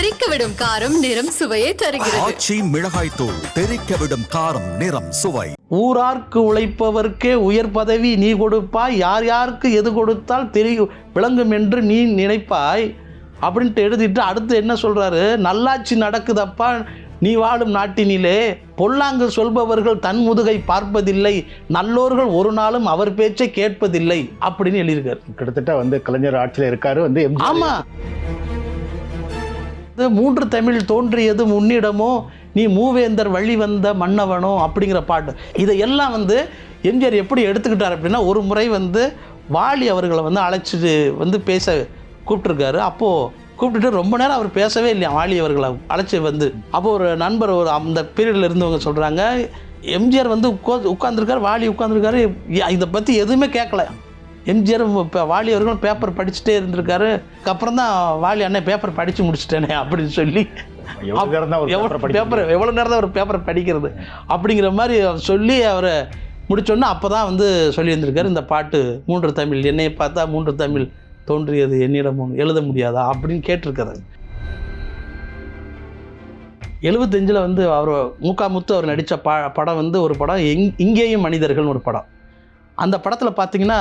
தெறிக்க விடும் காரம் நிறம் சுவையை தருகிறது. ஆச்சி மிளகாய் தூள் தெறிக்க விடும் காரம் நிறம் சுவை. ஊரார்க்கு உழைப்பவர்க்கே உயர் பதவி நீ கொடுப்பாய் யார் யாருக்கு எது கொடுத்தால் தெரியும் விளங்கும் என்று நீ நினைப்பாய் அப்படின்ட்டு எழுதிட்டு அடுத்து என்ன சொல்றாரு? நல்லாட்சி நடக்குதப்பா நீ வாழும் நாட்டினிலே. பொல்லாங்கு சொல்பவர்கள் தன் முதுகை பார்ப்பதில்லை நல்லோர்கள் ஒரு நாளும் அவர் பேச்சை கேட்பதில்லை அப்படின்னு எழுதியிருக்காரு. கிட்டத்தட்ட வந்து கலைஞர் ஆட்சியில் இருக்காரு வந்து ஆமா. மூன்று தமிழ் தோன்றியது முன்னிடமோ நீ மூவேந்தர் வழி வந்த மன்னவனோ அப்படிங்கிற பாட்டு. இதையெல்லாம் வந்து எம்ஜிஆர் எப்படி எடுத்துக்கிட்டார் அப்படின்னா ஒரு முறை வந்து வாலி அவர்களை வந்து அழைச்சிட்டு வந்து பேச கூப்பிட்டுருக்காரு. அப்போது கூப்பிட்டுட்டு ரொம்ப நேரம் அவர் பேசவே இல்லையா வாலி அவர்களை அழைச்சி வந்து. அப்போ ஒரு நண்பர் ஒரு அந்த பீரியடில் இருந்தவங்க சொல்கிறாங்க எம்ஜிஆர் வந்து உட்கா உட்காந்துருக்காரு வாலி உட்காந்துருக்காரு இதை பற்றி எதுவுமே கேட்கல. எம்ஜிஆர் இப்போ வாலி அவர்களும் பேப்பர் படிச்சுட்டே இருந்திருக்காரு. அப்புறம் தான் வாலி அண்ணன் பேப்பர் படித்து முடிச்சிட்டேனே அப்படின்னு சொல்லி. பேப்பர் எவ்வளோ நேரம் தான் ஒரு பேப்பர் படிக்கிறது? அப்படிங்கிற மாதிரி சொல்லி அவரை முடிச்சோன்னே அப்போ தான் வந்து சொல்லியிருந்திருக்காரு இந்த பாட்டு மூன்று தமிழ் என்னையை பார்த்தா மூன்று தமிழ் தோன்றியது என்னிடம் ஒன்று எழுத முடியாதா அப்படின்னு கேட்டிருக்காரு. எழுபத்தஞ்சில் வந்து அவர் மூக்கா முத்து அவர் நடித்த ப படம் வந்து ஒரு படம் எங் இங்கேயும் மனிதர்கள்னு ஒரு படம். அந்த படத்தில் பார்த்தீங்கன்னா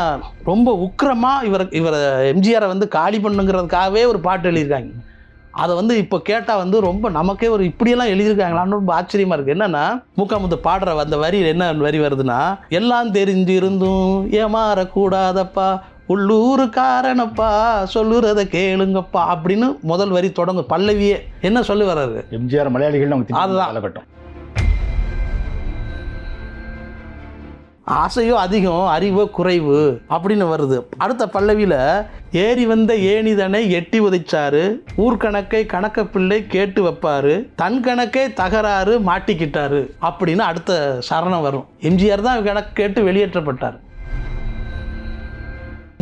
ரொம்ப உக்கிரமாக இவர் இவர் எம்ஜிஆரை வந்து காலி பண்ணுங்கிறதுக்காகவே ஒரு பாட்டு எழுதியிருக்காங்க. அதை வந்து இப்போ கேட்டால் வந்து ரொம்ப நமக்கே ஒரு இப்படியெல்லாம் எழுதியிருக்காங்களான்னு ரொம்ப ஆச்சரியமாக இருக்குது என்னென்னா மூக்காமுத்து பாடுற அந்த வரி என்ன வரி வருதுன்னா எல்லாம் தெரிஞ்சு இருந்தும் ஏமாறக்கூடாதப்பா உள்ளூருக்காரனப்பா சொல்லுறத கேளுங்கப்பா அப்படின்னு முதல் வரி தொடங்கும். பல்லவியே என்ன சொல்லி வர்றாரு? எம்ஜிஆர் மலையாளிகள் அதுதான். ஆசையோ அதிகம் அறிவோ குறைவு அப்படின்னு வருது. அடுத்த பல்லவியில் ஏறி வந்த ஏணிதனை எட்டி உதைச்சாரு ஊர்க்கணக்கை கணக்க பிள்ளை கேட்டு வைப்பாரு தன் கணக்கே தகராறு மாட்டிக்கிட்டாரு அப்படின்னு அடுத்த சரணம் வரும். எம்ஜிஆர் தான் கணக்கு கேட்டு வெளியேற்றப்பட்டார்.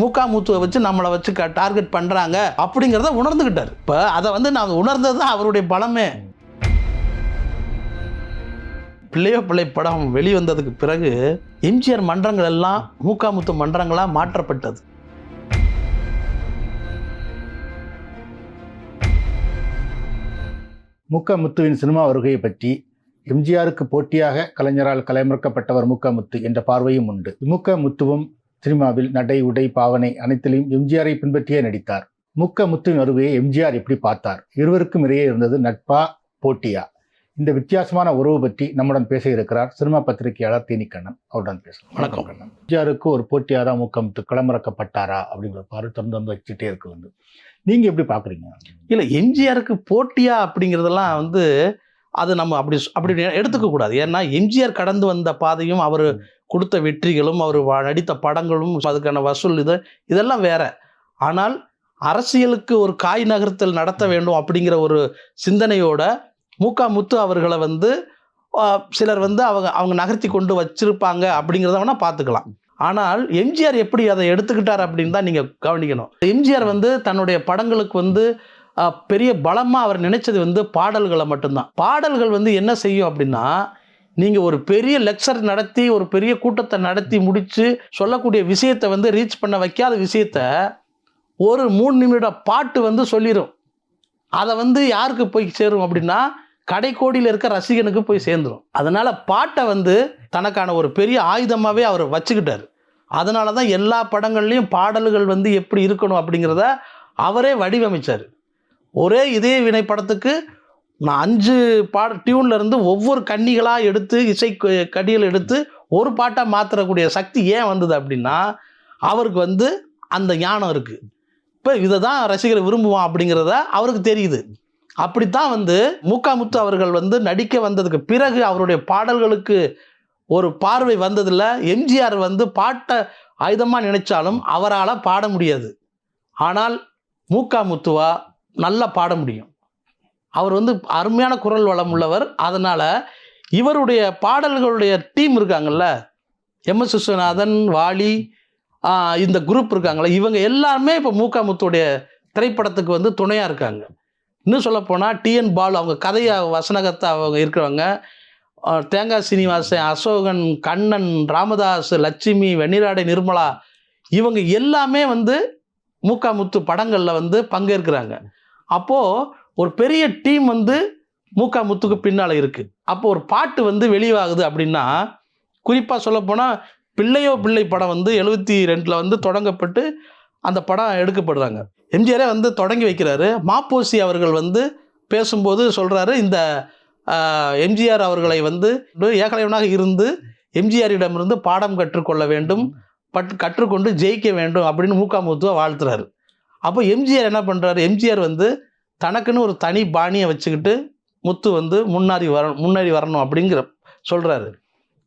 மூக்கா மூத்துவை வச்சு நம்மளை வச்சு டார்கெட் பண்ணுறாங்க அப்படிங்கிறத உணர்ந்துக்கிட்டார் இப்போ அதை வந்து நான் உணர்ந்தது தான் அவருடைய பலமே. பிள்ளையோ பிள்ளை படம் வெளிவந்ததுக்கு பிறகு எம்ஜிஆர் மன்றங்கள் எல்லாம் மூக்காமுத்து மன்றங்களாக மாற்றப்பட்டது. முக்கமுத்துவின் சினிமா வருகையை பற்றி எம்ஜிஆருக்கு போட்டியாக கலைஞரால் கலைமறக்கப்பட்டவர் முக்கமுத்து என்ற பார்வையும் உண்டு. முக்க முத்துவும் சினிமாவில் நடை உடை பாவனை அனைத்திலும் எம்ஜிஆரை பின்பற்றியே நடித்தார். முக்க முத்துவின் வருகையை எம்ஜிஆர் எப்படி பார்த்தார்? இருவருக்கும் இடையே இருந்தது நட்பா போட்டியா? இந்த வித்தியாசமான உறவு பற்றி நம்முடன் பேச இருக்கிறார் சினிமா பத்திரிகையாளர் தேனிக்கண்ணன். அவருடன் பேசலாம். வணக்கம். கண்ணன் எம்ஜிஆருக்கு ஒரு போட்டியாக தான் முக்க முத்து களமிறக்கப்பட்டாரா அப்படிங்கிற பார்வை தொடர்ந்து வந்து வச்சுட்டே இருக்கு வந்து. நீங்க எப்படி பாக்குறீங்க இல்லை எம்ஜிஆருக்கு போட்டியா அப்படிங்கிறதெல்லாம் வந்து அது நம்ம அப்படி அப்படி எடுத்துக்க கூடாது. ஏன்னா எம்ஜிஆர் கடந்து வந்த பாதையும் அவர் கொடுத்த வெற்றிகளும் அவர் நடித்த படங்களும் அதுக்கான வசூல் இது இதெல்லாம் வேற. ஆனால் அரசியலுக்கு ஒரு காய் நகர்த்தல் நடத்த வேண்டும் அப்படிங்கிற ஒரு சிந்தனையோட மூக்கா முத்து அவர்களை வந்து சிலர் வந்து அவங்க அவங்க நகர்த்தி கொண்டு வச்சிருப்பாங்க அப்படிங்கிறத வேணால் பார்த்துக்கலாம். ஆனால் எம்ஜிஆர் எப்படி அதை எடுத்துக்கிட்டார் அப்படின்னு தான் நீங்கள் கவனிக்கணும். எம்ஜிஆர் வந்து தன்னுடைய படங்களுக்கு வந்து பெரிய பலமாக அவர் நினைச்சது வந்து பாடல்களை மட்டும்தான். பாடல்கள் வந்து என்ன செய்யும் அப்படின்னா நீங்கள் ஒரு பெரிய லெக்சர் நடத்தி ஒரு பெரிய கூட்டத்தை நடத்தி முடித்து சொல்லக்கூடிய விஷயத்தை வந்து ரீச் பண்ண வைக்காத விஷயத்த ஒரு மூணு நிமிட பாட்டு வந்து சொல்லிடும் அதை வந்து யாருக்கு போய் சேரும் அப்படின்னா கடைக்கோடியில் இருக்க ரசிகனுக்கு போய் சேர்ந்துடும் அதனால் பாட்டை வந்து தனக்கான ஒரு பெரிய ஆயுதமாகவே அவர் வச்சுக்கிட்டார். அதனால தான் எல்லா படங்கள்லேயும் பாடல்கள் வந்து எப்படி இருக்கணும் அப்படிங்கிறத அவரே வடிவமைச்சார். ஒரே இதே வினை படத்துக்கு நான் அஞ்சு பாட டியூனில் இருந்து ஒவ்வொரு கன்னிகளாக எடுத்து இசை க- எடுத்து ஒரு பாட்டாக மாற்றக்கூடிய சக்தி ஏன் வந்தது அப்படின்னா அவருக்கு வந்து அந்த ஞானம் இருக்குது இப்போ இதை தான் ரசிகர் விரும்புவான் அப்படிங்கிறத அவருக்கு தெரியுது. அப்படித்தான் வந்து முக்காமுத்து அவர்கள் வந்து நடிக்க வந்ததுக்கு பிறகு அவருடைய பாடல்களுக்கு ஒரு பார்வை வந்ததில் எம்ஜிஆர் வந்து பாட்டை ஆயுதமாக நினைச்சாலும் அவரால் பாட முடியாது. ஆனால் மூக்காமுத்துவா நல்லா பாட முடியும். அவர் வந்து அருமையான குரல் வளம் உள்ளவர். அதனால் இவருடைய பாடல்களுடைய டீம் இருக்காங்கல்ல எம். எஸ். விஸ்வநாதன் வாலி இந்த குரூப் இருக்காங்களே இவங்க எல்லாருமே இப்போ மூக்காமுத்துடைய திரைப்படத்துக்கு வந்து துணையாக இருக்காங்க. இன்னும் சொல்லப்போனால் டிஎன் பாலு அவங்க கதையை வசனகத்தை அவங்க இருக்கிறவங்க தேங்காய் சீனிவாசன் அசோகன் கண்ணன் ராமதாஸ் லட்சுமி வெண்ணிராடை நிர்மலா இவங்க எல்லாமே வந்து மூக்காமுத்து படங்களில் வந்து பங்கேற்கிறாங்க. அப்போது ஒரு பெரிய டீம் வந்து மூக்காமுத்துக்கு பின்னால் இருக்குது அப்போ ஒரு பாட்டு வந்து வெளியாகுது அப்படின்னா குறிப்பாக சொல்லப்போனால் பிள்ளையோ பிள்ளை படம் வந்து எழுபத்தி ரெண்டில் வந்து தொடங்கப்பட்டு அந்த படம் எடுக்கப்படுறாங்க. எம்ஜிஆரே வந்து தொடங்கி வைக்கிறாரு. மாப்போசி அவர்கள் வந்து பேசும்போது சொல்கிறாரு இந்த எம்ஜிஆர் அவர்களை வந்து ஏகலைவனாக இருந்து எம்ஜிஆரிடமிருந்து பாடம் கற்றுக்கொள்ள வேண்டும் பட் கற்றுக்கொண்டு ஜெயிக்க வேண்டும் அப்படின்னு மூக்காமுத்துவை வாழ்த்துறாரு. அப்போ எம்ஜிஆர் என்ன பண்ணுறாரு எம்ஜிஆர் வந்து தனக்குன்னு ஒரு தனி பாணியை வச்சுக்கிட்டு முத்து வந்து முன்னாடி வர முன்னாடி வரணும் அப்படிங்கிற சொல்கிறாரு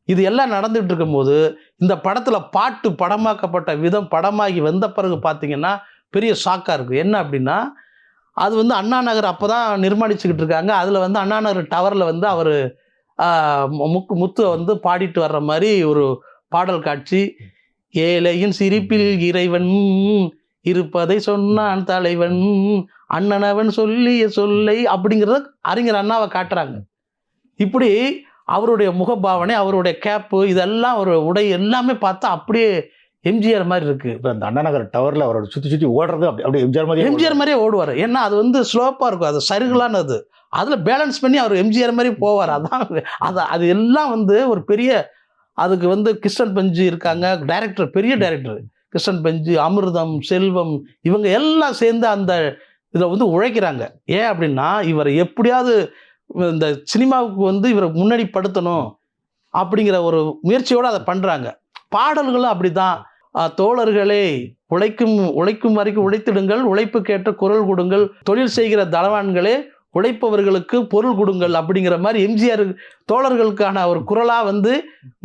இது எல்லாம் நடந்துகிட்டு இருக்கும்போது இந்த படத்தில் பாட்டு படமாக்கப்பட்ட விதம் படமாகி வந்த பிறகு பார்த்தீங்கன்னா பெரிய ஷாக்காக இருக்குது என்ன அப்படின்னா அது வந்து அண்ணா நகர் அப்போ தான் நிர்மாணிச்சுக்கிட்டு இருக்காங்க. அதில் வந்து அண்ணா நகர் டவரில் வந்து அவர் முக்கு முத்து வந்து பாடிட்டு வர்ற மாதிரி ஒரு பாடல் காட்சி. ஏழையின் சிரிப்பில் இறைவன் இருப்பதை சொன்னான் தலைவன். அண்ணனவன் சொல்லிய சொல்லை அப்படிங்கிறத அறிஞர் அண்ணாவை காட்டுறாங்க. இப்படி அவருடைய முகபாவனை அவருடைய கேப்பு இதெல்லாம் ஒரு உடை எல்லாமே பார்த்தா அப்படியே எம்ஜிஆர் மாதிரி இருக்கு. இப்போ அந்த அண்ணா நகர் டவர்ல அவரோட சுத்தி சுத்தி ஓடுறது அப்படி அப்படியே எம்ஜிஆர் மாதிரி எம்ஜிஆர் மாதிரியே ஓடுவார். ஏன்னா அது வந்து ஸ்லோப்பாக இருக்கும். அது சருகலானது அதில் பேலன்ஸ் பண்ணி அவர் எம்ஜிஆர் மாதிரி போவார். அதான் அது அது எல்லாம் வந்து ஒரு பெரிய அதுக்கு வந்து கிருஷ்ணன் பஞ்சு இருக்காங்க. டைரக்டர் பெரிய டைரக்டர் கிருஷ்ணன் பஞ்சு அமிர்தம் செல்வம் இவங்க எல்லாம் சேர்ந்து அந்த இதில் வந்து உழைக்கிறாங்க. ஏன் அப்படின்னா இவரை எப்படியாவது இந்த சினிமாவுக்கு வந்து இவரை முன்னாடி படுத்தணும் அப்படிங்கிற ஒரு முயற்சியோடு அதை பண்ணுறாங்க பாடல்களும் அப்படி தான் தோழர்களே உழைக்கும் உழைக்கும் வரைக்கும் உழைத்திடுங்கள் உழைப்புக்கேற்ற குரல் கொடுங்கள் தொழில் செய்கிற தளவான்களே உழைப்பவர்களுக்கு பொருள் கொடுங்கள் அப்படிங்கிற மாதிரி எம்ஜிஆர் தோழர்களுக்கான ஒரு குரலாக வந்து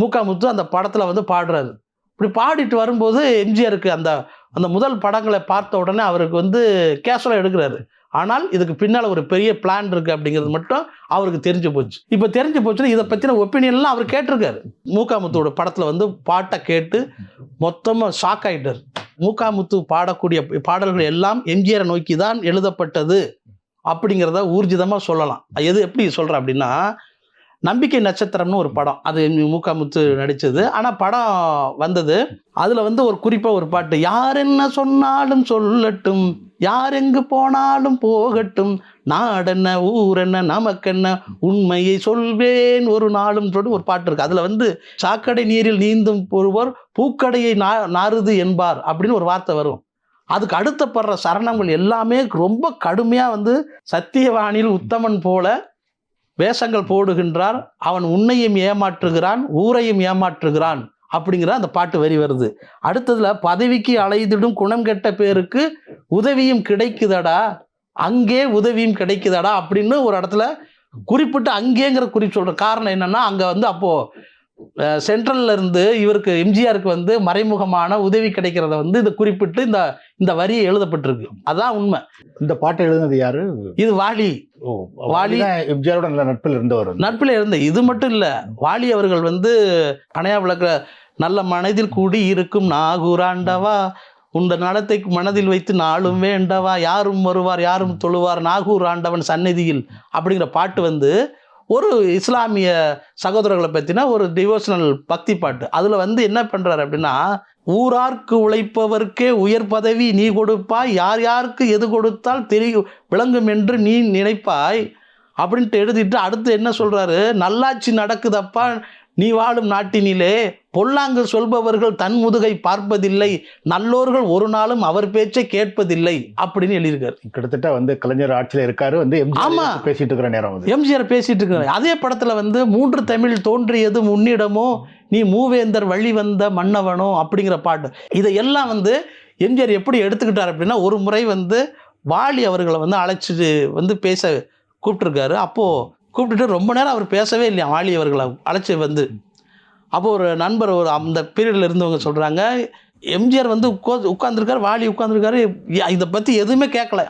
மூக்காமுத்து அந்த படத்தில் வந்து பாடுறாரு. இப்படி பாடிட்டு வரும்போது எம்ஜிஆருக்கு அந்த அந்த முதல் படங்களை பார்த்த உடனே அவருக்கு வந்து கேஷுவலாக எடுக்கிறாரு. ஆனால் இதுக்கு பின்னால் ஒரு பெரிய பிளான் இருக்குது அப்படிங்கிறது மட்டும் அவருக்கு தெரிஞ்சு போச்சு. இப்போ தெரிஞ்சு போச்சுன்னா இதை பற்றின ஒப்பீனியன்லாம் அவர் கேட்டிருக்காரு. மூக்காமுத்தோட படத்தில் வந்து பாட்டை கேட்டு மொத்தமாக ஷாக் ஆகிட்டார் மூக்காமுத்து பாடக்கூடிய பாடல்கள் எல்லாம் எம்ஜிஆரை நோக்கி தான் எழுதப்பட்டது அப்படிங்கிறத ஊர்ஜிதமாக சொல்லலாம். எது எப்படி சொல்கிறேன் அப்படின்னா நம்பிக்கை நட்சத்திரம்னு ஒரு படம். அது மூக்காமுத்து நடித்தது ஆனால் படம் வந்தது. அதில் வந்து ஒரு குறிப்பாக ஒரு பாட்டு. யார் என்ன சொன்னாலும் சொல்லட்டும். யார் எங்கு போனாலும் போகட்டும். நாடென்ன ஊரென்ன நமக்கென்ன உண்மையை சொல்வேன் ஒரு நாளும். சொல்லி ஒரு பாட்டு இருக்குது அதில் வந்து சாக்கடை நீரில் நீந்தும் ஒருவர் பூக்கடையை நா நாறுது என்பார். அப்படின்னு ஒரு வார்த்தை வரும். அதுக்கு அடுத்த படுற சரணங்கள் எல்லாமே ரொம்ப கடுமையாக வந்து சத்தியவாணியில் உத்தமன் போல வேஷங்கள் போடுகின்றார் அவன் உன்னையும் ஏமாற்றுகிறான் ஊரையும் ஏமாற்றுகிறான் அப்படிங்கிற அந்த பாட்டு வரி வருது. அடுத்ததுல பதவிக்கு அலைதிடும் குணம் கெட்ட பேருக்கு உதவியும் கிடைக்குதடா அங்கே உதவியும் கிடைக்குதடா அப்படின்னு ஒரு இடத்துல குறிப்பிட்டு அங்கேங்கிற குறி சொல்ற காரணம் என்னன்னா அங்க வந்து அப்போ சென்ட்ரல்ல இருந்து இவருக்கு எம்ஜிஆருக்கு வந்து மறைமுகமான உதவி கிடைக்கிறத வந்து இதை குறிப்பிட்டு இந்த இந்த வரி எழுதப்பட்டிருக்கு. அதான் உண்மை. இந்த பாட்டை எழுதுனது யாரு? இது வாலி. வாலி- எம்ஜிஆரோட நல்ல நட்பில் இருந்தவர். நட்பில் இருந்த. இது மட்டும் இல்லை வாலி அவர்கள் வந்து அணையா விளக்க நல்ல மனதில் கூடி இருக்கும் நாகூராண்டவா உண்ட நடத்தை மனதில் வைத்து நாளும் வேண்டவா யாரும் வருவார் யாரும் தொழுவார் நாகூர் ஆண்டவன் சந்நிதியில் அப்படிங்கிற பாட்டு வந்து ஒரு இஸ்லாமிய சகோதரர்களை பற்றின ஒரு டிவோஷனல் பக்தி பாட்டு. அதில் வந்து என்ன பண்ணுறாரு அப்படின்னா ஊரார்க்கு உழைப்பவர்க்கே உயர் பதவி நீ கொடுப்பாய் யார் யாருக்கு எது கொடுத்தால் தெரியும் விளங்கும் என்று நீ நினைப்பாய் அப்படின்ட்டு எழுதிட்டு அடுத்து என்ன சொல்கிறாரு நல்லாட்சி நடக்குதப்பா நீ வாழும் நாட்டினிலே பொல்லாங்கு சொல்பவர்கள் தன் முதுகை பார்ப்பதில்லை நல்லோர்கள் ஒரு நாளும் அவர் பேச்சை கேட்பதில்லை அப்படின்னு எழுதியிருக்காரு. கிட்டத்தட்ட வந்து கலைஞர் ஆட்சியில இருக்காரு வந்து ஆமா. பேசிட்டு இருக்கிற நேரம் எம்ஜிஆர் பேசிட்டு இருக்காரு அதே படத்துல வந்து மூன்று தமிழ் தோன்றியது முன்னிடமோ நீ மூவேந்தர் வழி வந்த மன்னவனோ அப்படிங்கிற பாட்டு. இதையெல்லாம் வந்து எம்ஜிஆர் எப்படி எடுத்துக்கிட்டார் அப்படின்னா ஒரு முறை வந்து வாலி அவர்களை வந்து அழைச்சிட்டு வந்து பேச கூப்பிட்டுருக்காரு. அப்போது கூப்பிட்டுட்டு ரொம்ப நேரம் அவர் பேசவே இல்லையா? வாலி அவர்களை அழைச்சி வந்து. அப்போ ஒரு நண்பர் ஒரு அந்த பீரியடில் இருந்தவங்க சொல்கிறாங்க எம்ஜிஆர் வந்து உட்கா உட்காந்துருக்காரு வாலி உட்காந்துருக்காரு இதை பற்றி எதுவுமே கேட்கல.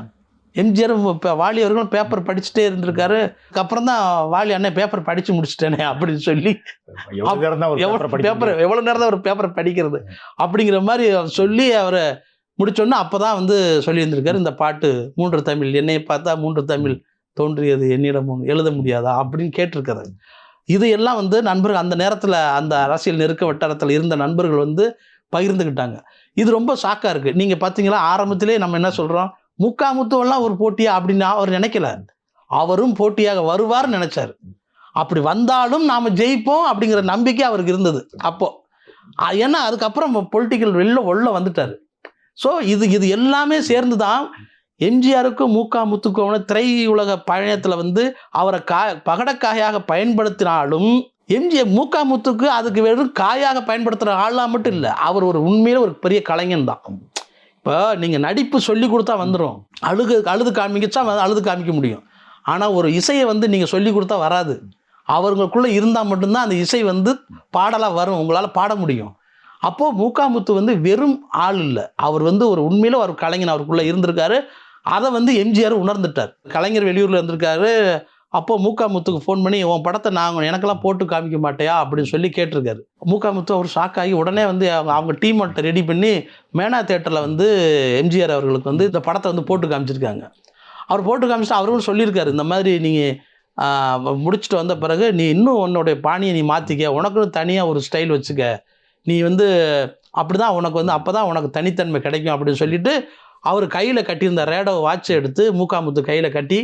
எம்ஜிஆர் இப்போ வாலி அவர்களும் பேப்பர் படிச்சுட்டே இருந்திருக்காரு. அப்புறம் தான் வாலி அண்ணன் பேப்பர் படித்து முடிச்சிட்டேனே அப்படின்னு சொல்லி. எவ்வளோ பேப்பர் எவ்வளோ நேரம் தான் ஒரு பேப்பர் படிக்கிறது? அப்படிங்கிற மாதிரி அவர் சொல்லி அவரை முடிச்சோன்னே அப்போ தான் வந்து சொல்லியிருந்திருக்காரு. இந்த பாட்டு மூன்று தமிழ் என்னை பார்த்தா மூன்று தமிழ் தோன்றியது என்னிடம் எழுத முடியாதா அப்படின்னு கேட்டிருக்கிறாங்க இது எல்லாம் வந்து நண்பர்கள் அந்த நேரத்தில் அந்த அரசியல் நெருக்க வட்டாரத்தில் இருந்த நண்பர்கள் வந்து பகிர்ந்துக்கிட்டாங்க இது ரொம்ப ஷாக்காக இருக்குது நீங்கள் பார்த்தீங்களா ஆரம்பத்திலே நம்ம என்ன சொல்கிறோம் முக்காமுத்துவெல்லாம் ஒரு போட்டியா? அப்படின்னு அவர் நினைக்கல. அவரும் போட்டியாக வருவார்னு நினைச்சாரு. அப்படி வந்தாலும் நாம் ஜெயிப்போம் அப்படிங்கிற நம்பிக்கை அவருக்கு இருந்தது அப்போ. ஏன்னா அதுக்கப்புறம் பொலிட்டிக்கல் வெளில உள்ள வந்துட்டார். ஸோ இது இது எல்லாமே சேர்ந்து தான் எம்ஜிஆருக்கும் மூக்கா திரை உலக பயணத்தில் வந்து அவரை கா பகடக்காயாக பயன்படுத்தினாலும் எம்ஜிஆர் மூக்கா முத்துக்கு அதுக்கு வெறும் காயாக பயன்படுத்துகிற ஆளாக மட்டும் இல்லை அவர் ஒரு உண்மையில ஒரு பெரிய கலைஞன் தான். இப்போ நீங்கள் நடிப்பு சொல்லி கொடுத்தா வந்துடும் அழுகு அழுது காமிக்கச்சா அழுது காமிக்க முடியும். ஆனால் ஒரு இசையை வந்து நீங்கள் சொல்லி கொடுத்தா வராது. அவங்களுக்குள்ளே இருந்தால் மட்டும்தான் அந்த இசை வந்து பாடலாக வரும். உங்களால் பாட முடியும். அப்போது மூக்காமுத்து வந்து வெறும் ஆள் இல்லை. அவர் வந்து ஒரு உண்மையில் ஒரு கலைஞன் அவருக்குள்ளே இருந்திருக்காரு. அதை வந்து எம்ஜிஆர் உணர்ந்துட்டார். கலைஞர் வெளியூரில் இருந்திருக்காரு. அப்போ மூக்காமுத்துக்கு ஃபோன் பண்ணி உன் படத்தை நாங்கள் எனக்கெல்லாம் போட்டு காமிக்க மாட்டேயா? அப்படின்னு சொல்லி கேட்டிருக்காரு. மூக்காமுத்து அவர் ஷாக் ஆகி உடனே வந்து அவங்க அவங்க டீம் ரெடி பண்ணி மேனா தேட்டரில் வந்து எம்ஜிஆர் அவர்களுக்கு வந்து இந்த படத்தை வந்து போட்டு காமிச்சிருக்காங்க. அவர் போட்டு காமிச்சிட்டு அவரும் சொல்லியிருக்காரு இந்த மாதிரி நீங்கள் முடிச்சுட்டு வந்த பிறகு நீ இன்னும் உன்னுடைய பாணியை நீ மாற்றிக்க உனக்குன்னு தனியாக ஒரு ஸ்டைல் வச்சுக்க. நீ வந்து அப்படி தான் உனக்கு வந்து அப்போ தான் உனக்கு தனித்தன்மை கிடைக்கும் அப்படின்னு சொல்லிட்டு அவர் கையில் கட்டியிருந்த ரேடோ வாட்சை எடுத்து மூக்காமுத்து கையில் கட்டி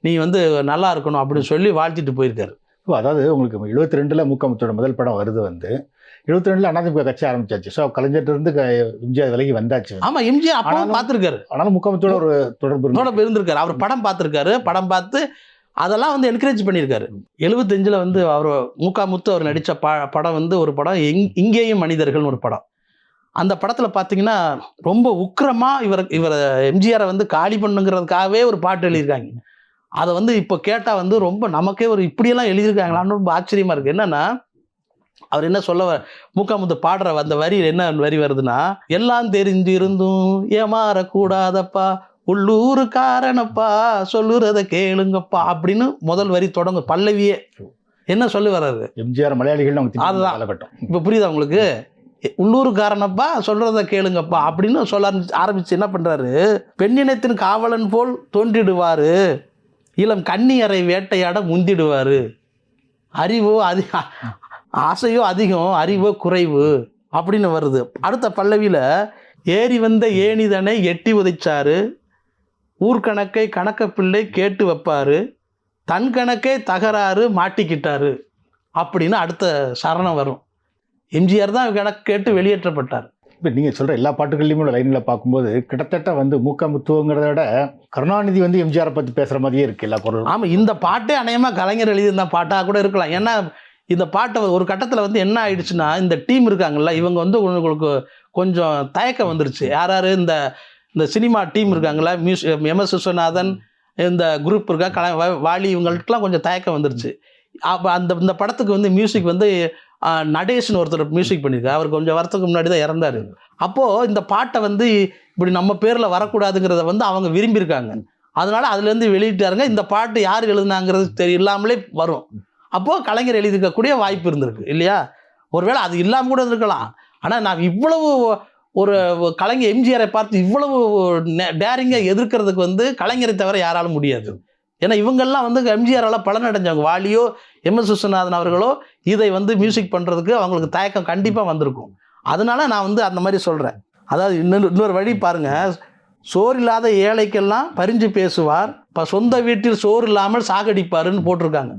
நீ வந்து நல்லா இருக்கணும் அப்படின்னு சொல்லி வாழ்த்திட்டு போயிருக்காரு. ஓ, அதாவது உங்களுக்கு எழுபத்தி ரெண்டுல முக்கமுத்தோட முதல் படம் வருது வந்து எழுபத்தி ரெண்டுல அதிமுக கட்சி ஆரம்பிச்சாச்சு. ஸோ கலைஞர்ட்ட இருந்து எம்ஜிஆர் விலகி வந்தாச்சு. ஆமாம் எம்ஜிஆர் அப்பவும் பார்த்துருக்காரு. ஆனாலும் முக்கமுத்தோட ஒரு தொடர்பு. தொடர்பு இருந்திருக்காரு. அவர் படம் பார்த்துருக்காரு. படம் பார்த்து அதெல்லாம் வந்து என்கரேஜ் பண்ணியிருக்காரு. எழுபத்தஞ்சில் வந்து அவர் மூக்கா முத்து அவர் நடித்த ப படம் வந்து ஒரு படம் எங் இங்கேயும் மனிதர்கள்னு ஒரு படம். அந்த படத்தில் பார்த்தீங்கன்னா ரொம்ப உக்கிரமாக இவர் இவர் எம்ஜிஆரை வந்து காலி பண்ணுங்கிறதுக்காகவே ஒரு பாட்டு எழுதியிருக்காங்க. அதை வந்து இப்போ கேட்டால் வந்து ரொம்ப நமக்கே ஒரு இப்படியெல்லாம் எழுதியிருக்காங்களான்னு ரொம்ப ஆச்சரியமாக இருக்குது என்னன்னா அவர் என்ன சொல்ல மூக்காமுத்து பாடுற அந்த வரி என்ன வரி வருதுன்னா எல்லாம் தெரிஞ்சிருந்தும் ஏமாறக்கூடாதப்பா உள்ளூருக்காரனப்பா சொல்லுறத கேளுங்கப்பா அப்படின்னு முதல் வரி தொடங்கும் பல்லவியே. என்ன சொல்லி வர்றாரு? எம்ஜிஆர் மலையாளிகள் அதுதான். இப்போ புரியுதா உங்களுக்கு? உள்ளூர்காரனப்பா சொல்கிறத கேளுங்கப்பா அப்படின்னு சொல்ல ஆரம்பித்து என்ன பண்ணுறாரு பெண்ணினத்தின் காவலன் போல் தோன்றிடுவார். இளம் கன்னியரை வேட்டையாட முந்திடுவார். அறிவோ அதிக ஆசையோ அதிகம் அறிவோ குறைவு அப்படின்னு வருது. அடுத்த பல்லவியில் ஏறி வந்த ஏணிதனை எட்டி உதைச்சாரு. ஊர்க்கணக்கை கணக்க பிள்ளை கேட்டு வைப்பார். தன் கணக்கே தகராறு மாட்டிக்கிட்டாரு. அப்படின்னு அடுத்த சரணம் வரும். எம்ஜிஆர் தான் கணக்கு கேட்டு வெளியேற்றப்பட்டார். இப்போ நீங்கள் சொல்கிற எல்லா பாட்டுகள்லையுமே உள்ள லைனில் பார்க்கும்போது கிட்டத்தட்ட வந்து முக்கமுத்துவங்கிறத விட கருணாநிதி வந்து எம்ஜிஆரை பற்றி பேசுகிற மாதிரியே இருக்கு எல்லா குரலும் ஆமாம் இந்த பாட்டே அநேகமாக கலைஞர் எழுதியிருந்த பாட்டாக கூட இருக்கலாம். ஏன்னா இந்த பாட்டை ஒரு கட்டத்தில் வந்து என்ன ஆயிடுச்சுன்னா இந்த டீம் இருக்காங்கல்ல இவங்க வந்து உங்களுக்கு கொஞ்சம் தயக்கம் வந்துருச்சு. யார் யார் இந்த இந்த சினிமா டீம் இருக்காங்களா மியூஸ் எம் எஸ் விஸ்வநாதன் இந்த குரூப் இருக்கா கலை வா- வாலி இவங்களுக்கெல்லாம் கொஞ்சம் தயக்கம் வந்துருச்சு. அப்போ அந்த இந்த படத்துக்கு வந்து மியூசிக் வந்து நடேஷ்னு ஒருத்தர் மியூசிக் பண்ணியிருக்காரு. அவர் கொஞ்சம் வருஷத்துக்கு முன்னாடி தான் இறந்தாரு. அப்போது இந்த பாட்டை வந்து இப்படி நம்ம பேரில் வரக்கூடாதுங்கிறத வந்து அவங்க விரும்பியிருக்காங்க. அதனால் அதுலேருந்து வெளியிட்டாருங்க. இந்த பாட்டு யார் எழுதுனாங்கிறது தெரிய இல்லாமலே வரும். அப்போது கலைஞர் எழுதியிருக்கக்கூடிய வாய்ப்பு இருந்திருக்கு இல்லையா? ஒருவேளை அது இல்லாமல் கூட இருக்கலாம் ஆனால் நான் இவ்வளவு ஒரு கலைஞர் எம்ஜிஆரை பார்த்து இவ்வளவு டேரிங்காக எதிர்க்கிறதுக்கு வந்து கலைஞரை தவிர யாராலும் முடியாது. ஏன்னா இவங்கெல்லாம் வந்து எம்ஜிஆரால் பலனடைஞ்சவங்க. வாலியோ எம் எஸ் விஸ்வநாதன் அவர்களோ இதை வந்து மியூசிக் பண்ணுறதுக்கு அவங்களுக்கு தயக்கம் கண்டிப்பாக வந்திருக்கும். அதனால நான் வந்து அந்த மாதிரி சொல்கிறேன் அதாவது இன்னொரு இன்னொரு வழி பாருங்கள் சோறு இல்லாத ஏழைக்கெல்லாம் பரிஞ்சு பேசுவார். இப்போ சொந்த வீட்டில் சோறு இல்லாமல் சாகடிப்பாருன்னு போட்டிருக்காங்க.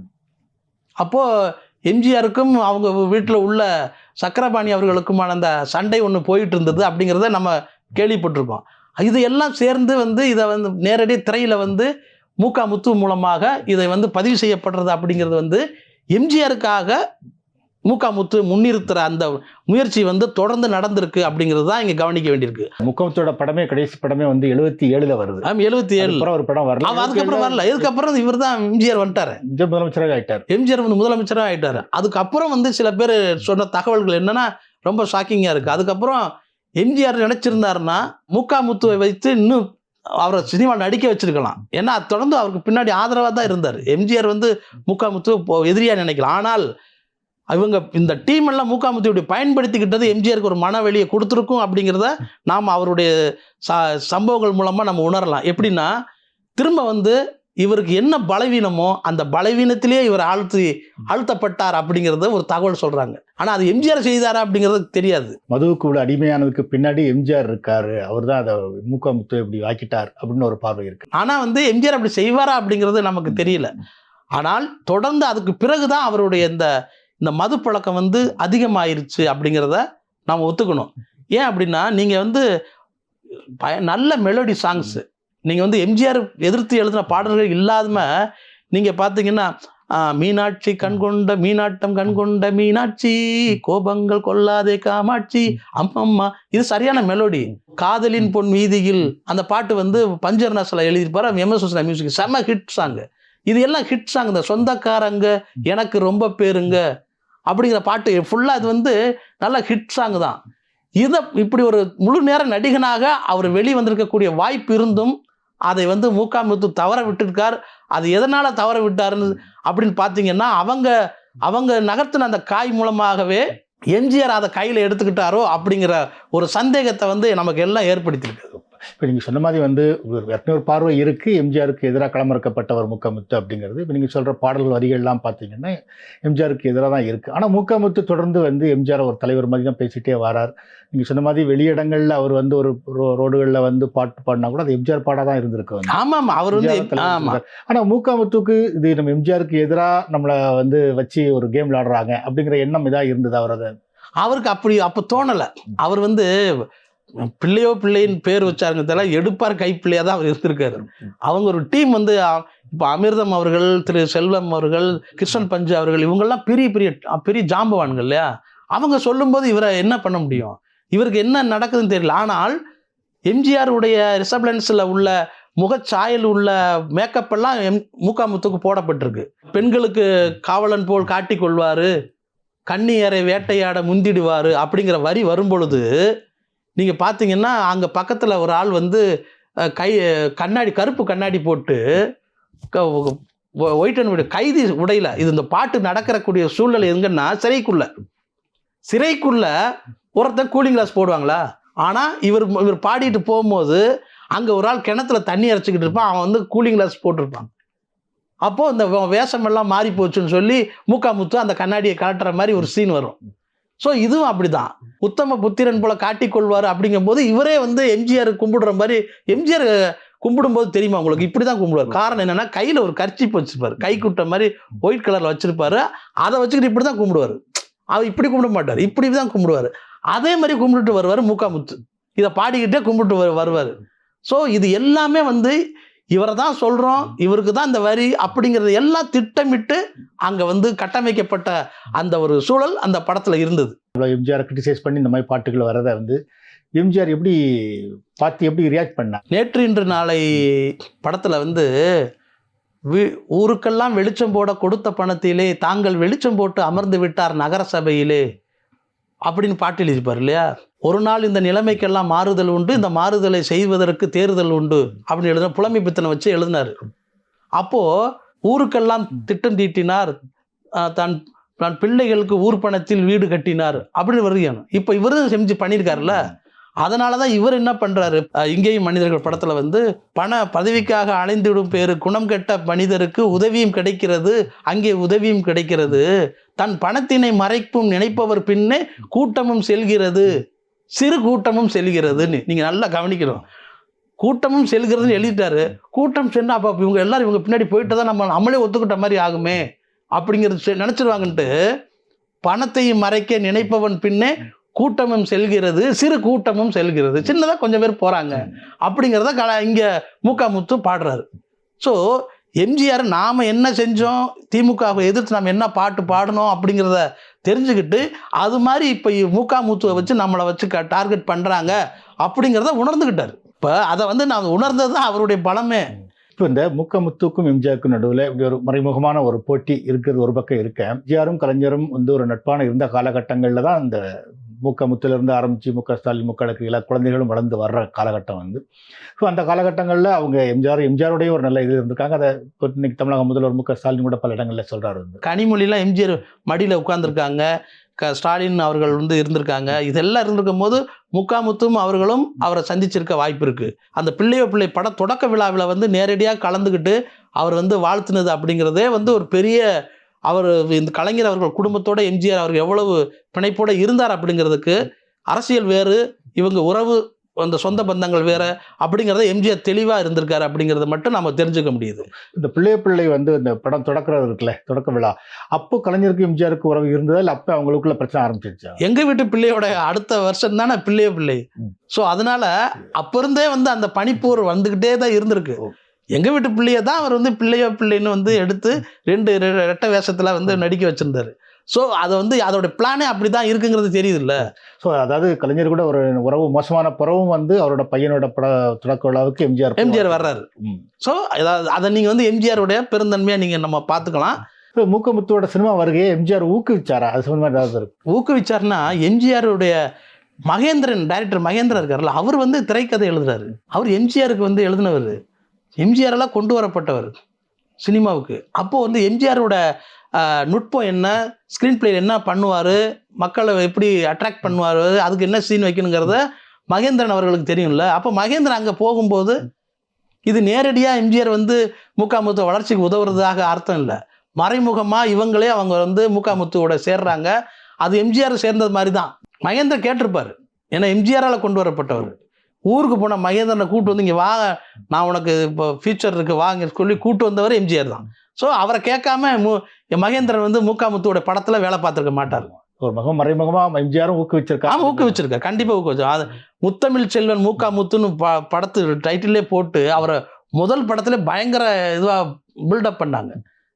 அப்போது எம்ஜிஆருக்கும் அவங்க வீட்டில் உள்ள சக்கரபாணி அவர்களுக்குமான அந்த சண்டை ஒன்று போயிட்டு இருந்தது அப்படிங்கிறத நம்ம கேள்விப்பட்டிருக்கோம். இது எல்லாம் சேர்ந்து வந்து இதை வந்து நேரடி திரையில் வந்து மூக்கா முத்து மூலமாக இதை வந்து பதிவு செய்யப்படுறது அப்படிங்கிறது வந்து எம்ஜிஆருக்காக மூக்கா முத்து முன்னிறுத்துற அந்த முயற்சி வந்து தொடர்ந்து நடந்திருக்கு அப்படிங்கிறது தான் இங்கே கவனிக்க வேண்டியிருக்கு. முக்கமுத்தோட படமே கடைசி படமே வந்து எழுபத்தி ஏழுல வருது. ஆம் எழுபத்தி ஏழு. ஒரு படம் வரல. அதுக்கப்புறம் வரல. இதுக்கப்புறம் இவர் தான் எம்ஜிஆர் வந்துட்டாரு. எம்ஜிஆர் முதலமைச்சராக ஆயிட்டார். எம்ஜிஆர் வந்து முதலமைச்சராக ஆயிட்டாரு. அதுக்கப்புறம் வந்து சில பேர் சொன்ன தகவல்கள் என்னன்னா ரொம்ப ஷாக்கிங்காக இருக்குது அதுக்கப்புறம் எம்ஜிஆர் நினைச்சிருந்தாருன்னா மூக்கா முத்துவை வைத்து இன்னும் அவரை சினிமா நடிக்க வச்சிருக்கலாம். ஏன்னா தொடர்ந்து அவருக்கு பின்னாடி ஆதரவாக தான் இருந்தார். எம்ஜிஆர் வந்து முக்காமுத்து எதிரியாக நினைக்கலாம் ஆனால் இவங்க இந்த டீம் எல்லாம் முக்காமுத்து இப்படி பயன்படுத்திக்கிட்டது எம்ஜிஆருக்கு ஒரு மன வெளியை கொடுத்துருக்கும் அப்படிங்கிறத நாம் அவருடைய ச சம்பவங்கள் மூலமாக நம்ம உணரலாம். எப்படின்னா திரும்ப வந்து இவருக்கு என்ன பலவீனமோ அந்த பலவீனத்திலே இவர் ஆழ்த்தி அழுத்தப்பட்டார் அப்படிங்கிறத ஒரு தகவல் சொல்றாங்க. ஆனா அது எம்ஜிஆர் செய்தாரா அப்படிங்கிறது தெரியாது. மதுவுக்கு இவ்வளவு அடிமையானதுக்கு பின்னாடி எம்ஜிஆர் இருக்காரு. அவர் தான் அதை மூக்க முத்து இப்படி ஆக்கிட்டார் அப்படின்னு ஒரு பார்வை இருக்கு. ஆனா வந்து எம்ஜிஆர் அப்படி செய்வாரா அப்படிங்கிறது நமக்கு தெரியல. ஆனால் தொடர்ந்து அதுக்கு பிறகுதான் அவருடைய இந்த இந்த மது பழக்கம் வந்து அதிகமாயிருச்சு அப்படிங்கிறத நாம் ஒத்துக்கணும். ஏன் அப்படின்னா நீங்க வந்து பய- நல்ல மெலோடி சாங்ஸ் நீங்க வந்து எம்ஜிஆர் எதிர்த்து எழுதின பாடல்கள் இல்லாதம நீங்க பார்த்தீங்கன்னா மீனாட்சி கண்கொண்ட மீனாட்டம் கண்கொண்ட மீனாட்சி கோபங்கள் கொள்ளாதே காமாட்சி அம்மம்மா. இது சரியான மெலோடி காதலின் பொன் வீதியில் அந்த பாட்டு வந்து பஞ்சர் நசல எழுதியிருப்பாரு. எம் எஸ் மியூசிக் செம ஹிட் சாங் இது எல்லாம் ஹிட் சாங் இந்த சொந்தக்காரங்க எனக்கு ரொம்ப பேருங்க. அப்படிங்கிற பாட்டு ஃபுல்லாக இது வந்து நல்ல ஹிட் சாங் தான். இதை இப்படி ஒரு முழு நேர நடிகனாக அவர் வெளி வந்திருக்கக்கூடிய வாய்ப்பு இருந்தும் அதை வந்து மூக்காமுத்து தவற விட்டுருக்கார். அது எதனால் தவற விட்டாருன்னு அப்படின்னு பார்த்தீங்கன்னா அவங்க அவங்க நகர்த்தின அந்த காய் மூலமாகவே எம்ஜிஆர் அதை கையில் எடுத்துக்கிட்டாரோ அப்படிங்கிற ஒரு சந்தேகத்தை வந்து நமக்கு எல்லாம் ஏற்படுத்தியிருக்குது இப்போ நீங்கள் சொன்ன மாதிரி வந்து ஒரு ஒரு பார்வை இருக்கு எம்ஜிஆருக்கு எதிராக களமிறக்கப்பட்டவர் முக்கமுத்து அப்படிங்கிறது இப்போ நீங்கள் சொல்கிற பாடல் வரிகள்லாம் பார்த்தீங்கன்னா எம்ஜிஆருக்கு எதிராக தான் இருக்குது ஆனால் முக்கமுத்து தொடர்ந்து வந்து எம்ஜிஆர் ஒரு தலைவர் மாதிரி தான் பேசிட்டே வரார். நீங்கள் சொன்ன மாதிரி வெளியிடங்களில் அவர் வந்து ஒரு ரோடுகளில் வந்து பாட்டு பாடினா கூட அது எம்ஜிஆர் பாடாக தான் இருந்திருக்கு ஆமாம் அவர் வந்து எம்ஜிஆர் தலைவர் ஆமா. இருக்கார். ஆனா மூக்காமுத்துக்கு இது நம்ம எம்ஜிஆருக்கு எதிராக நம்மளை வந்து வச்சு ஒரு கேம் விளையாடுறாங்க அப்படிங்கிற எண்ணம் இதா இருந்தது அவர் அதை அவருக்கு அப்படி அப்போ தோணலை. அவர் வந்து பிள்ளையோ பிள்ளைன்னு பேர் வச்சாருங்க தவிர எடுப்பார் கைப்பிள்ளையா தான் அவர் இருந்திருக்காரு. அவங்க ஒரு டீம் வந்து இப்போ அமிர்தம் அவர்கள் திரு செல்வம் அவர்கள் கிருஷ்ணன் பஞ்சு அவர்கள் இவங்கெல்லாம் பெரிய பெரிய பெரிய ஜாம்பவான்கள் இல்லையா? அவங்க சொல்லும்போது இவரை என்ன பண்ண முடியும்? இவருக்கு என்ன நடக்குதுன்னு தெரியல. ஆனால் எம்ஜிஆர் உடைய ரிசப்ளன்ஸில் உள்ள முகச்சாயல் உள்ள மேக்கப் எல்லாம் எம் மூக்காமுத்துக்கு போடப்பட்டிருக்கு. பெண்களுக்கு காவலன் போல் காட்டிக் கொள்வாரு. கண்ணியரை வேட்டையாட முந்திடுவார் அப்படிங்கிற வரி வரும்பொழுது நீங்கள் பார்த்தீங்கன்னா அங்கே பக்கத்தில் ஒரு ஆள் வந்து கை கண்ணாடி கருப்பு கண்ணாடி போட்டு ஒயிட் அண்ட் கைதி உடையில இது இந்த பாட்டு நடக்கிறக்கூடிய சூழ்நிலை எங்கன்னா சிறைக்குள்ள. சிறைக்குள்ள ஒருத்தன் கூலிங் கிளாஸ் போடுவாங்களா? ஆனால் இவர் இவர் பாடிட்டு போகும்போது அங்கே ஒரு ஆள் கிணத்துல தண்ணி அரைச்சிக்கிட்டு இருப்பான் அவன் வந்து கூலிங் கிளாஸ் போட்டிருப்பான். அப்போது இந்த வேஷமெல்லாம் மாறி போச்சுன்னு சொல்லி மூக்காமுத்து அந்த கண்ணாடியை காட்டுற மாதிரி ஒரு சீன் வரும். ஸோ இதுவும் அப்படிதான். உத்தம புத்திரன் போல காட்டிக்கொள்வார் அப்படிங்கும்போது இவரே வந்து எம்ஜிஆர் கும்பிடுற மாதிரி எம்ஜிஆர் கும்பிடும்போது தெரியுமா உங்களுக்கு? இப்படி தான் கும்பிடுவார். காரணம் என்னன்னா கையில் ஒரு கர்ச்சிப் வச்சிருப்பாரு. கை குட்ட மாதிரி ஒயிட் கலரில் வச்சிருப்பாரு. அதை வச்சுக்கிட்டு இப்படி தான் கும்பிடுவார். அவர் இப்படி கும்பிட மாட்டார். இப்படி தான் கும்பிடுவார். அதே மாதிரி கும்பிட்டுட்டு வருவார் மூக்காமுத்து இதை பாடிக்கிட்டே கும்பிட்டு வரு- வருவார். ஸோ இது எல்லாமே வந்து இவரை தான் சொல்கிறோம் இவருக்கு தான் இந்த வரி அப்படிங்கிறது எல்லாம் திட்டமிட்டு அங்கே வந்து கட்டமைக்கப்பட்ட அந்த ஒரு சூழல் அந்த படத்தில் இருந்தது. இவ்வளோ எம்ஜிஆர் கிரிட்டிசைஸ் பண்ணி இந்த மாதிரி பாட்டுகள் வரதை வந்து எம்ஜிஆர் எப்படி பார்த்து எப்படி ரியாக்ட் பண்ணா நேற்று இன்று நாளை படத்தில் வந்து ஊருக்கெல்லாம் வெளிச்சம் போட கொடுத்த பணத்திலே தாங்கள் வெளிச்சம் போட்டு அமர்ந்து விட்டார் நகர சபையிலே அப்படின்னு பாட்டு எழுதிப்பார் இல்லையா? ஒரு நாள் இந்த நிலைமைக்கெல்லாம் மாறுதல் உண்டு இந்த மாறுதலை செய்வதற்கு தேர்தல் உண்டு அப்படின்னு எழுதின புலமை பித்தனை வச்சு எழுதினார். அப்போது ஊருக்கெல்லாம் திட்டம் தீட்டினார் தன் தன் பிள்ளைகளுக்கு ஊர் பணத்தில் வீடு கட்டினார் அப்படின்னு வருகணும் இப்போ இவரும் செஞ்சு பண்ணியிருக்காருல்ல? அதனால தான் இவர் என்ன பண்ணுறாரு இங்கேயும் மனிதர்கள் படத்தில் வந்து பண பதவிக்காக அலைந்துவிடும் பேரு குணம் கெட்ட மனிதருக்கு உதவியும் கிடைக்கிறது அங்கே உதவியும் கிடைக்கிறது தன் பணத்தினை மறைப்பும் நினைப்பவர் பின்னே கூட்டமும் செல்கிறது. சிறு கூட்டமும் செல்கிறதுன்னு. நீங்கள் நல்லா கவனிக்கணும். கூட்டமும் செல்கிறதுன்னு எழுதிட்டாரு. கூட்டம் சென்று அப்போ இவங்க எல்லாரும் இவங்க பின்னாடி போயிட்டு தான் நம்ம நம்மளே ஒத்துக்கிட்ட மாதிரி ஆகுமே? அப்படிங்கிறது நினைச்சிருவாங்கன்ட்டு பணத்தையும் மறைக்க நினைப்பவன் பின்னே கூட்டமும் செல்கிறது சிறு கூட்டமும் செல்கிறது. சின்னதாக கொஞ்சம் பேர் போகிறாங்க அப்படிங்கிறத கல இங்கே மூக்காமுத்து பாடுறாரு. ஸோ எம்ஜிஆர் நாம் என்ன செஞ்சோம்? திமுகவை எதிர்த்து நாம் என்ன பாட்டு பாடணும் அப்படிங்கிறத தெரிஞ்சுக்கிட்டு அது மாதிரி இப்போ மூக்காமுத்துவை வச்சு நம்மளை வச்சு க டார்கெட் பண்ணுறாங்க அப்படிங்கிறத உணர்ந்துக்கிட்டார் இப்போ அதை வந்து நான் உணர்ந்தது தான் அவருடைய பலமே. இப்போ இந்த முக்கமுத்துக்கும் எம்ஜிஆருக்கும் நடுவில் இப்படி ஒரு மறைமுகமான ஒரு போட்டி இருக்கிறது ஒரு பக்கம் இருக்க எம்ஜிஆரும் கலைஞரும் வந்து ஒரு நட்பான இருந்த காலகட்டங்களில் தான் மு க முத்திலிருந்து ஆரம்பித்து மு க ஸ்டாலின் முக்களுக்கு எல்லா குழந்தைகளும் வளர்ந்து வர்ற காலகட்டம் வந்து. ஸோ அந்த காலகட்டங்களில் அவங்க எம்ஜிஆர் எம்ஜிஆருடைய ஒரு நல்ல இது இருந்திருக்காங்க. அதை இன்னைக்கு தமிழக முதல்வர் மு க ஸ்டாலின் கூட பல இடங்களில் சொல்கிறார் வந்து. கனிமொழிலாம் எம்ஜிஆர் மடியில் உட்காந்துருக்காங்க க ஸ்டாலின் அவர்கள் வந்து இருந்திருக்காங்க. இதெல்லாம் இருந்திருக்கும் போது முக்காமுத்தும் அவர்களும் அவரை சந்திச்சிருக்க வாய்ப்பு இருக்குது அந்த பிள்ளையோ பிள்ளை பட தொடக்க விழாவில் வந்து நேரடியாக கலந்துக்கிட்டு அவர் வந்து வாழ்த்துனது அப்படிங்கிறதே வந்து ஒரு பெரிய அவர் இந்த கலைஞர் அவர்கள் குடும்பத்தோட எம்ஜிஆர் அவர் எவ்வளவு பிணைப்போட இருந்தார் அப்படிங்கிறதுக்கு அரசியல் வேறு இவங்க உறவு அந்த சொந்த பந்தங்கள் வேற அப்படிங்கிறத எம்ஜிஆர் தெளிவாக இருந்திருக்காரு அப்படிங்கிறத மட்டும் நம்ம தெரிஞ்சுக்க முடியுது. இந்த பிள்ளை பிள்ளை வந்து இந்த படம் தொடக்கிறது இருக்குல்ல தொடக்க விழா. அப்போ கலைஞருக்கு எம்ஜிஆருக்கு உறவு இருந்ததா இல்லை அப்போ அவங்களுக்குள்ள பிரச்சனை ஆரம்பிச்சிருச்சா? எங்க வீட்டு பிள்ளையோட அடுத்த வருஷம் தானே பிள்ளைய பிள்ளை. ஸோ அதனால அப்ப இருந்தே வந்து அந்த பனிப்போர் வந்துகிட்டே தான் இருந்திருக்கு. ஓ. எங்க வீட்டு பிள்ளைய தான் அவர் வந்து பிள்ளையோ பிள்ளைன்னு வந்து எடுத்து ரெண்டு ரெட்டை வேஷத்துல வந்து நடிக்க வச்சிருந்தாரு. ஸோ அதை வந்து அதோட பிளானே அப்படிதான் இருக்குங்கிறது தெரியுது இல்ல ஸோ அதாவது கலைஞர் கூட ஒரு உறவு மோசமான புறவும் வந்து அவரோட பையனோட பட தொடக்க விழாவுக்கு எம்ஜிஆர் எம்ஜிஆர் வர்றாரு. ஸோ அதை நீங்க வந்து எம்ஜிஆருடைய பெருந்தன்மையா நீங்க நம்ம பார்த்துக்கலாம். So, மூக்கமுத்துவோட சினிமா வருகையை எம்ஜிஆர் ஊக்குவிச்சாரா? அது சம்பந்தமா ஏதாவது இருக்கு. ஊக்குவிச்சார்னா எம்ஜிஆருடைய மகேந்திரன் டைரக்டர் மகேந்திரன் இருக்கார்ல அவர் வந்து திரைக்கதை எழுதுறாரு. அவர் எம்ஜிஆருக்கு வந்து எழுதினவர். எம்ஜிஆரெல்லாம் கொண்டு வரப்பட்டவர் சினிமாவுக்கு. அப்போ வந்து எம்ஜிஆரோட நுட்பம் என்ன? ஸ்க்ரீன் பிளேயர் என்ன பண்ணுவார்? மக்களை எப்படி அட்ராக்ட் பண்ணுவார்? அதுக்கு என்ன சீன் வைக்கணுங்கிறத மகேந்திரன் அவர்களுக்கு தெரியும்ல. அப்போ மகேந்திரன் அங்கே போகும்போது இது நேரடியாக எம்ஜிஆர் வந்து முக்காமுத்து வளர்ச்சிக்கு உதவுறதாக அர்த்தம் இல்லை. மறைமுகமாக இவங்களே அவங்க வந்து முக்காமுத்துவோட சேர்றாங்க. அது எம்ஜிஆர் சேர்ந்தது மாதிரி தான் மகேந்திரன் கேட்டிருப்பார். ஏன்னா எம்ஜிஆரால் கொண்டு வரப்பட்டவர். ஊருக்கு போன மகேந்திரனை கூட்டு வந்து இங்கே வா நான் உனக்கு இப்போ ஃபியூச்சர் இருக்கு வாங்க சொல்லி கூட்டு வந்தவர் எம்ஜிஆர் தான். ஸோ அவரை கேட்காம மு மகேந்திரன் வந்து முக்காமுத்துவோட படத்தில் வேலை பார்த்துருக்க மாட்டார். ஒரு மகம் மறைமுகமா எம்ஜிஆரும் ஊக்குவிச்சிருக்காரு. ஆமாம் ஊக்குவிச்சிருக்கார். கண்டிப்பாக ஊக்குவிச்சு அது முத்தமிழ் செல்வன் முக்காமுத்துன்னு ப படத்து டைட்டிலே போட்டு அவரை முதல் படத்துல பயங்கர இதுவாக பில்டப் பண்ணாங்க.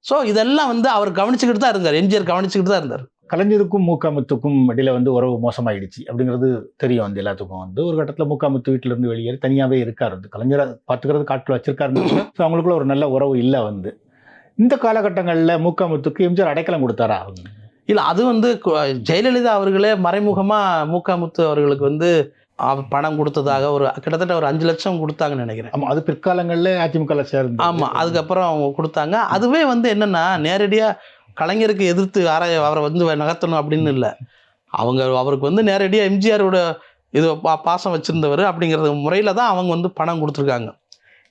ஸோ இதெல்லாம் வந்து அவர் கவனிச்சுக்கிட்டு தான் இருந்தார். எம்ஜிஆர் கவனிச்சுக்கிட்டு தான் இருந்தார். கலைஞருக்கும் மூக்காமுத்துக்கும் இடையில வந்து உறவு மோசமாயிடுச்சு அப்படிங்கிறது தெரியும் வந்து எல்லாத்துக்கும். வந்து ஒரு கட்டத்துல மூக்காமுத்து வீட்டுல இருந்து வெளியேறி தனியாவே இருக்காரு. வந்து கலைஞரை பார்த்துக்கிறது காட்டில் வச்சிருக்காரு ஸோ அவங்களுக்குள்ள ஒரு நல்ல உறவு இல்லை வந்து. இந்த காலகட்டங்கள்ல மூக்காமுத்துக்கு எம்ஜிஆர் அடைக்கலம் கொடுத்தாரா அவங்க? இல்லை அது வந்து ஜெயலலிதா அவர்களே மறைமுகமாக மூக்காமுத்து அவர்களுக்கு வந்து பணம் கொடுத்ததாக ஒரு கிட்டத்தட்ட ஒரு அஞ்சு லட்சம் கொடுத்தாங்கன்னு நினைக்கிறேன். ஆமா அது பிற்காலங்கள்ல அதிமுக சேர்ந்து ஆமாம் அதுக்கப்புறம் அவங்க கொடுத்தாங்க. அதுவே வந்து என்னன்னா நேரடியாக கலைஞருக்கு எதிர்த்து ஆராய அவரை வந்து நகர்த்தணும் அப்படின்னு இல்லை. அவங்க அவருக்கு வந்து நேரடியாக எம்ஜிஆரோட இது பா பாசம் வச்சுருந்தவர் அப்படிங்கிறது முறையில் தான் அவங்க வந்து பணம் கொடுத்துருக்காங்க.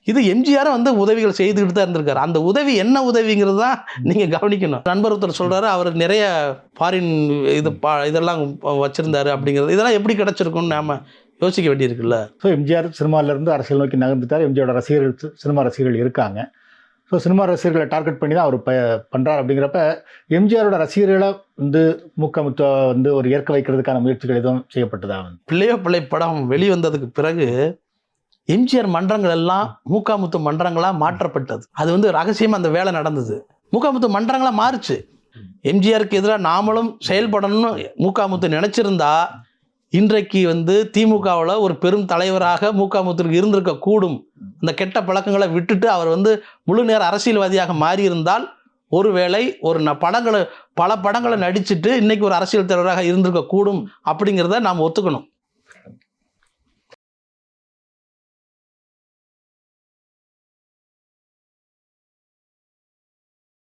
இது எம்ஜிஆரை வந்து உதவிகள் செய்துக்கிட்டு தான் இருந்திருக்காரு. அந்த உதவி என்ன உதவிங்கிறது தான் நீங்கள் கவனிக்கணும். நண்பர் ஒருத்தர் சொல்கிறாரு அவர் நிறைய ஃபாரின் இது பா இதெல்லாம் வச்சுருந்தாரு அப்படிங்கிறது. இதெல்லாம் எப்படி கிடச்சிருக்கும்னு நாம் யோசிக்க வேண்டியிருக்குல்ல. ஸோ எம்ஜிஆர் சினிமாவிலேருந்து அரசியல் நோக்கி நகர்ந்துட்டார். எம்ஜிஆரோட ரசிகர்கள் சினிமா ரசிகர்கள் இருக்காங்க. ஸோ சினிமா ரசிகர்களை டார்கெட் பண்ணி தான் அவர் ப பண்ணுறார் அப்படிங்கிறப்ப எம்ஜிஆரோட ரசிகர்களை வந்து மூக்கமுத்த வந்து ஒரு ஏற்க வைக்கிறதுக்கான முயற்சிகள் எதுவும் செய்யப்பட்டதா பிள்ளையோ பிள்ளை படம் வெளிவந்ததுக்கு பிறகு எம்ஜிஆர் மன்றங்கள் எல்லாம் மூக்காமுத்து மன்றங்களாக மாற்றப்பட்டது. அது வந்து ரகசியமாக அந்த வேலை நடந்தது. மூக்காமுத்து மன்றங்களாக மாறுச்சு. எம்ஜிஆருக்கு எதிராக நாமளும் செயல்படணும்னு மூக்காமுத்து நினச்சிருந்தா இன்றைக்கு வந்து திமுகவில் ஒரு பெரும் தலைவராக மூக்காமுத்துக்கு இருந்திருக்க கூடும். அந்த கெட்ட பழக்கங்களை விட்டுட்டு அவர் வந்து முழு நேர அரசியல்வாதியாக மாறியிருந்தால் ஒருவேளை ஒரு ந படங்களை பல படங்களை நடிச்சுட்டு இன்னைக்கு ஒரு அரசியல் தலைவராக இருந்திருக்க கூடும் அப்படிங்கிறத நாம் ஒத்துக்கணும்.